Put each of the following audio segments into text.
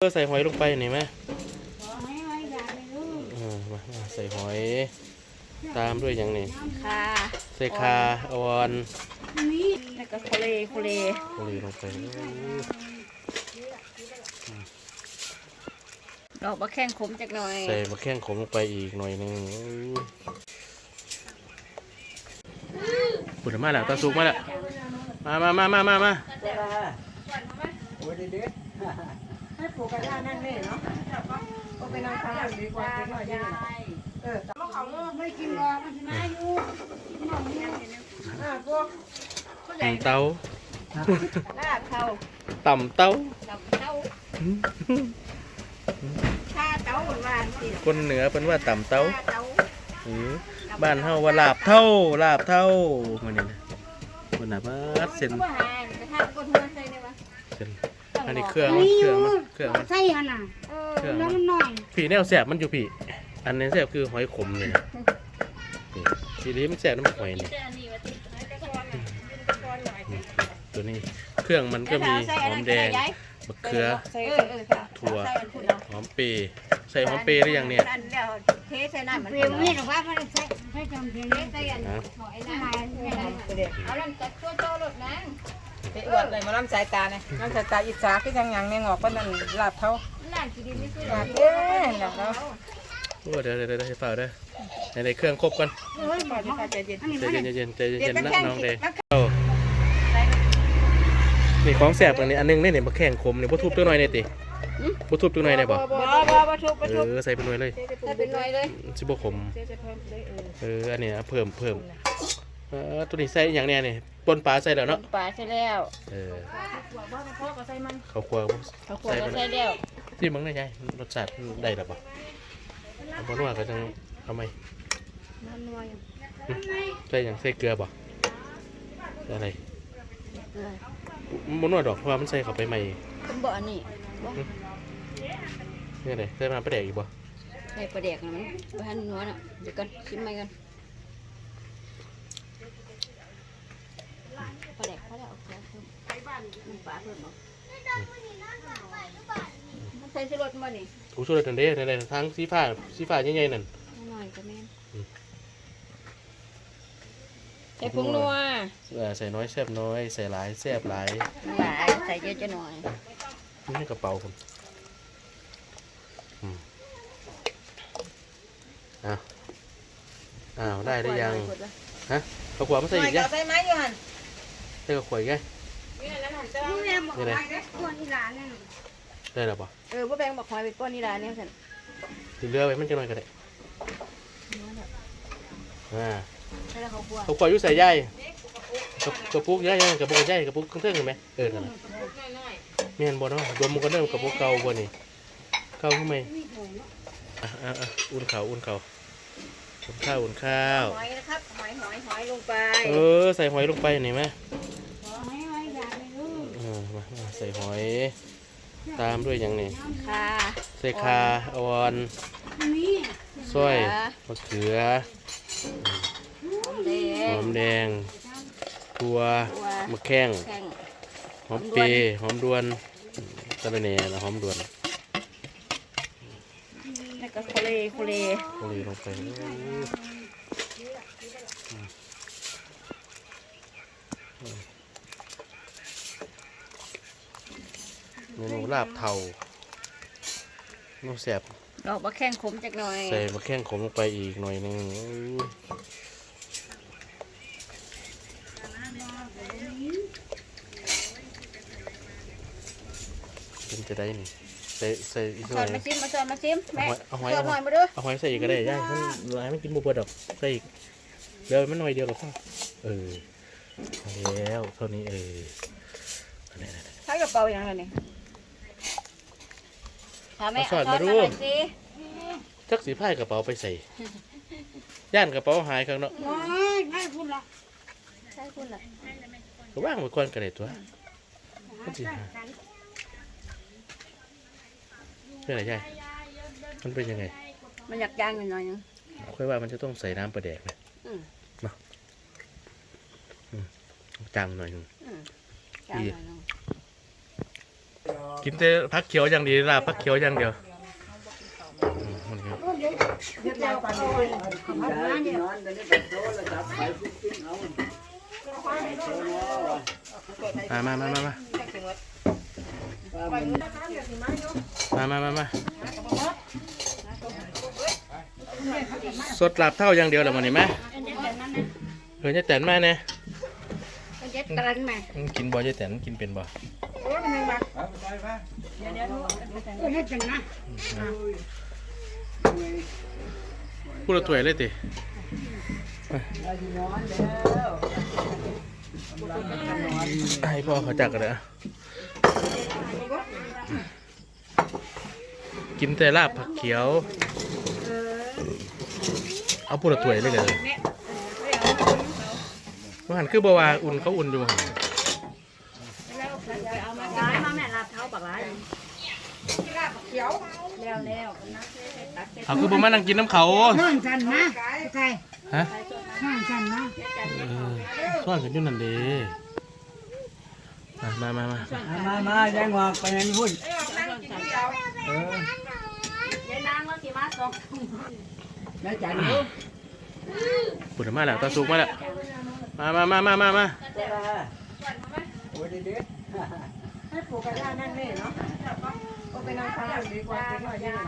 เออใส่หอยลงไปหน่อยไหมไม่ไว้อยากเลยลูกอ่ามามาใส่หอย ตามด้วยอย่างนี้ค่ะใส่คาออนนี่แล้วก็โคเลโคเลโอลีลงไปดอกมะแข้งขมจักหน่อย ใส่มะแข้งขมลงไปอีกหน่อยหนึงปุ่นมาแล้วตาสุกมาแล้ว มามามามามามา ให้ปลูกกระยานั่นเลยเนาะก็ไปนั่งทานดีกว่าเป็นหน่อยดีเออแต่เขาเนาะไม่กินหรอกมันชนะอยู่หน่อยเนี่ยอ่าพวกต่ำเต้าลาบเท่าต่ำเต้าดำเท่าข้าเต้าหวานสิคนเหนือเป็นว่าต่ำเต้าข้าเต้าอือบ้านเฮาว่าลาบเท่าลาบเท่ามันนี่นะคนน่ะมาเส้นก็หานกระทะก้นหัวใส่ได้ปะเส้น อันนี้เครื่องมันเครื่องมันเครื่องมัน ใส่หันน่ะเออเครื่องแล้วมัน มันหน่อยผีแนวแสบมันอยู่ผีอันนี้แสบคือหอยขมเลยนะนี่ทีนี้มันแสบน้ำหอยนี่นี่ตัวนี้เครื่องมันก็มีหอมแดงมะเขือ ใส่เออเออค่ะถั่ว ใส่อันพุ่นเอาหอมเปรย์ใส่หอมเปรย์หรือยังเนี่ยอันแล้วเทใส่น้ำมันเปรี้ยวไม่หรอกว่ามันใส่ใส่จำเพียงเทนี้ใส่อันนะหอยไม่น้ได้ไม่ได้ำเอาน้ำจัดตัวโตรถนั่ง ไปอวดเลยมาน้ำสายตาเนี่ยน้ำสายตาอิจฉาคือยังยังเนี่ยงอกก็นั่นลาบเขานั่นคือดีไม่คืออยากเด้แล้วแล้วโอ้เดี๋ยวเดี๋ยวเดี๋ยวเฝ้าเด้อในในเครื่องครบกันเฮ้ยปล่อยที่ใจเย็นอันนี้ใจเย็นใจเย็นใจเย็เย็นนน้ำนะน้องเด้นน้ำเอานี่ของแสบอันนี้อันนึงเนี่ยเนี่ยมะแข้งขมเนี่ยบ่ทุบตัวหน่อยเนี่ยติบ่ทุบตัวหน่อยเนี่ยบ่บ่บ่บ่ทุบบ่เอทุบอใส่ไปหน่อยเลยใส่เป็นหน่อยเลยสิบ่ขมเจ๊จะเพิ่มเอออันนี้เพิ่มเพิ่ม เออตัวนี้ใส่อหย่างเนี้ยนี่ปนปลาใส่แล้วเนาะปลาใส่แล้วเออพ่อก็ใส่มันเขาควรข้าวคั่วก็ใส่แล้วที่มึงได้ไงรสชาติได้หรือเปล่าเอาบนว่าก็จะเอาไหมมันนัวอยู่ใส่อย่างใส่เกลือบ่ใส่อะไรบนว่าดอกเพราะว่ามันใส่เข้าไปใหม่เป็นบ่อันนี้บ่นี่ไงใส่มาประเดี๋ยวอีกบ่ใส่ปลาแดกนะมันบ่ทันนัวน่ะเดี๋ยวก่อนชิมใหม่กันปลาแดกพอแล้วเอาเกลือเพิ่มน้ำ ปลาเพิ่มเอามันใส่ชูรสบ่นี่ถูช่วยกันเด้ในๆทั้งสีฟ้าสีฟ้าใหญ่ๆนั่นหน่อยก็แม่นอืมใส่ผงนัวเออใส่น้อยแซ่บน้อย ใส่หลายแซ่บหลายหลายใส่เยอะจะหน่อยนี่ในกระเป๋าผมอืมอ้าวอ้าวได้ได้ยังฮะข้าวขวามาใส่อีกยัยังใส่ไหมยูหันใส่ข้าวขวาอีกไง นี่นั่นหันจะนี่แม่บอกว่าตัวที่ร้านนั่นได้แล้วป่ะเออพ่อแบงบอกหอยไปก้อนนี่ละเนี่ยสันถึงเรือไปมันจะหน่อยก็ได้อ่าใช่แล้วเขากลัวข้าวขวาอยู่ใส่ย่ายกระกระปุกย่ายกระปุกย่ายกระปุกเครื่องเห็นไหมเออนั่นน่ะเมียนบ่เนาะรวมมันก็เริ่มกระปุกเก่าบ่นี่เก่าขึ้นไหมอะอะอะอุ่นข้าวอุ่นข้าวอุ่นข้าวอุ่นข้าวหอยนะครับหอยหอยหอยลงไป เออใส่หอยลงไปหน่อยไหมไม่ไว้อยากเลยลูก เออ มามาใส่หอย ตามด้วยอย่างนี้ค่ะใส่คาออนนี่สร้อยมะเขือหอมแดหงอมแดงถั่วถั่วมะแข้งแข้งหอมเปรย์หอมดวนตะระเน่นะหอมดวนแล้วก็โคเลโคเลโอลีลงไปเมนู ลาบเทาเมนูแสบดอกมะแข้งขมจักหน่อยใส่มะแข้งขมลงไปอีกหน่อยหนึงเป็นจะได้นี่ใส่ใส่อีกหสน่ออนยมาซิมมาสอนมาซิมแม่เอาหอยสอเอานหหอน่อยยมาด้วยเอาหอยใส่อีกก็ได้ย่ายมันหลายมันกินบุบดอกใส่อีกเดี๋ยวมันหน่อยเดียวกับพ่อเออเอาแล้วเท่านี้เอออันนี้อันนี้ใช้กระเป๋าอย่างไรนี่ ถามแม่เอาสอนเอมาดู หน่อยสิจักสีผ้ากระเป๋าไปใส่ ย่านกระเป๋าหายข้างเนาะไม่ไม่พูดละใช่คุณล่ะก็ว่างไว้ก่อนก็ได้ตัวมันสิหาเป็นไรย่ายมันเป็นยังไงมันอยากย่างหน่อยๆนึง ค่อยว่ามันจะต้องใส่น้ำปลาแดกนะอืม เนาะอืมจางหน่อยหนึงอืมย่างหน่อยนึง กินแต่ผักเขียวอย่างดีลาบผักเขียวอย่างเดียวอืมมันครับเดี๋ยวเราไปเอาไว้มามามามามามามามามาสดลาบเท่าอย่างเดียวเหรอมันนี่ไหมเฮ้ยยายแตนมาเนี่ยเจ็ดตันแม่กินบ่ยายแตนกินเป็นบ่ เออให้จังนะพูดละถ้วยเลยติให้พ่อเขาจักกันเลยกินแต่ลาบผักเขียว เอาพูดละถ้วยเลยเดี๋ยว่าหันคือบัวาอุ่นเขาอุ่นอยู่หัน ร้ายมาแม่ลาบเท้า ปากร้ายเขียวแล้วแล้วเอาคือบ่มานั่งกินน้ำเขานอนจันนะใครฮะนอนจันนะเออส่วนกันอยู่นั่นเด้มามามามามามาแจ้งว่าไปยังพุ่นเออยายนางว่าสิมาสองแม่จันอยู่ปุ่นมาแล้วตาสุกมาแล้วมามามามามามาโอ้ยเด็ด ให้ปลูกกระด้างนั่งเล่เนาะก็ไปนั่งทานดีกว่าเด็กน้อยยืน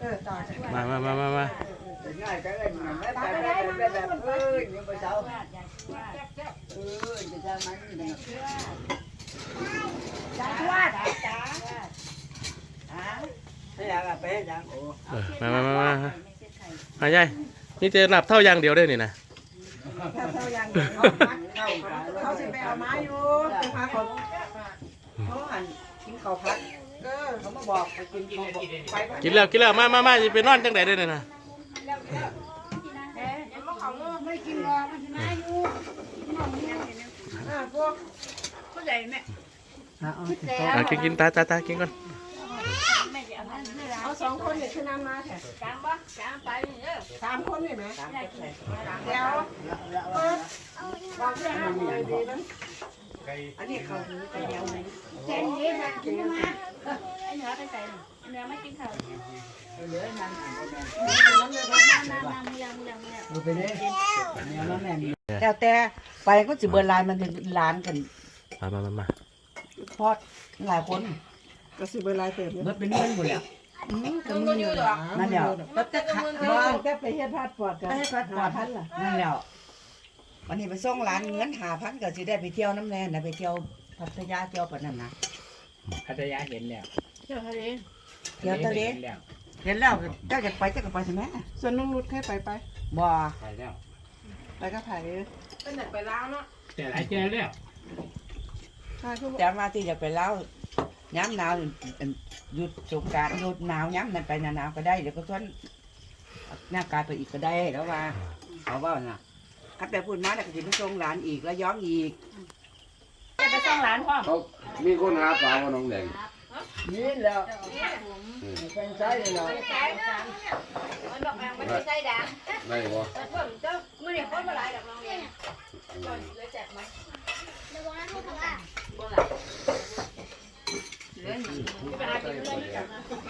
เออต่อจากมามามามามาง่ายก็เล่นมันไม่ไปแบบแบบเอ้ยยังไปเช้าเออจะทำมันนี่จ้าทวดฮะให้ยังอะไปยังโอ้เออมามามามามาใหญ่นี่เจอหลับเท่าอย่างเดียวได้นี่นะเท่าเท่ายังเขาเขาสิไปเอาไม้อยู่ไปพาเขาเขาหั นกินข้าวพัดเออเขามาบอกไปกินข้าวไปกินแล้วกินแล้วมามามาจะไปนอนจังไดได้เนี่ยนะไม่กินหรอกมันชนะอยู่นอนเนี่ยอ่าพวกผู้ใหญ่แม่อะกินกินตาตาตากินก่อนเอาสองคนเนี่ยคือนำมาแถกลางบ่กลางไปเด้อสามคนนี่ไหมเดี๋ยวเออวางเรื่องอะไรดีนะ อันนี้เขาถือไปเดียวไหมเจนเย็นกินมาไอ้เหนือไปใส่เหนือไม่กินข้าวเหลือนั่นน้ำน้ำน้ำเลี้ยงเลี้ยงเลี้ยงดูไปเลยเนี่ยนั่นแหละแล้วแต่ไปก็สิเบิร์ลายมันเป็นล้านกัน มามามามาพอดหลายคนก็สิเบิร์ลายเติมเมื่อเป็นเงินหมดแล้วก็มึงอยู่หรอนั่นเดียวก็จะขัดบ้านก็ไปเฮ็ดพาสปอร์ตกันไปเฮ็ดพาสปอร์ตพันล่ะนั่นแล้ว วันนี้ไปส่งร้านเงินหาพันก็สิได้ไปเที่ยวน้ำแน่นะไปเที่ยวพัทยาเที่ยวปะนั่นนะพัทยาเห็นแล้วเจ้าทะเลเที่ยวทะเลเห็นแล้วเห็นแล้วเจ้าจะไปเจ้าก็ไปใช่ไหมส่วนนุ่งรุดแค่ไปไปบ่ไปแล้วไปก็ถ่ายเลยเป็นไหนไปแล้วเนาะแต่หลายเจอแล้วถ่ายทุกแต่มาที่จะไปแล้วย้ำหนาวหยุดสงกรารหยุดหนาวย้ำนั่นไปหนาวก็ได้เดี๋ยวก็ทวนหน้ากายไปอีกก็ได้แล้วว่าเขาว่าน่ะ ถ้าแต่พูดมาแล้วก็จะไปส่งหลานอีกแล้วย้อมอีกจะไปส่งหลานพ่อเขามีคนหาปลาว่าน้องแดงนี่แล้วเป็นใจแล้วมันบอกมันไม่ใช่ด่างได้บ่เพิ่มเจ้ามื่อนี้คนมาหลายดอกน้องเลี้ยงก่อนเลยแจกไหม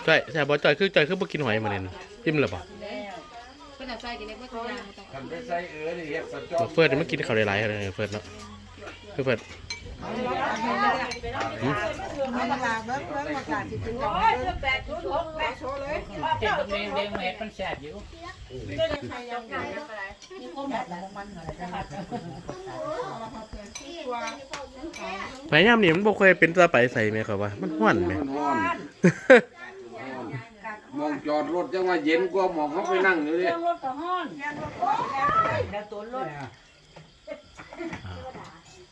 จ่อยใช่บ่จ่อยคือจ่อยคือบ่กินหอยมาเนี่ยจิ้มหรือเปล่าเป็นอะไรกินเล็กไม่ตัวอย่าง ตัวเฟิร์ดนี่มันกินข้าวไหลายเลยเฟิร์ดเนาะคือเฟิร์ดไปย่ำนี่มันบ่เคยเป็นตาไปใส่ไหมครับว่ามันห้วนไหม มันร้อนมองจอดรถจังว่าเย็นกว่าหมองเขาไปนั่งอยู่ดิรถกับห้อนแล้วตัวรถ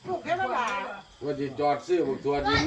ลูกแค่ละบาทว่าสิจอดซื้อบักตัวดิน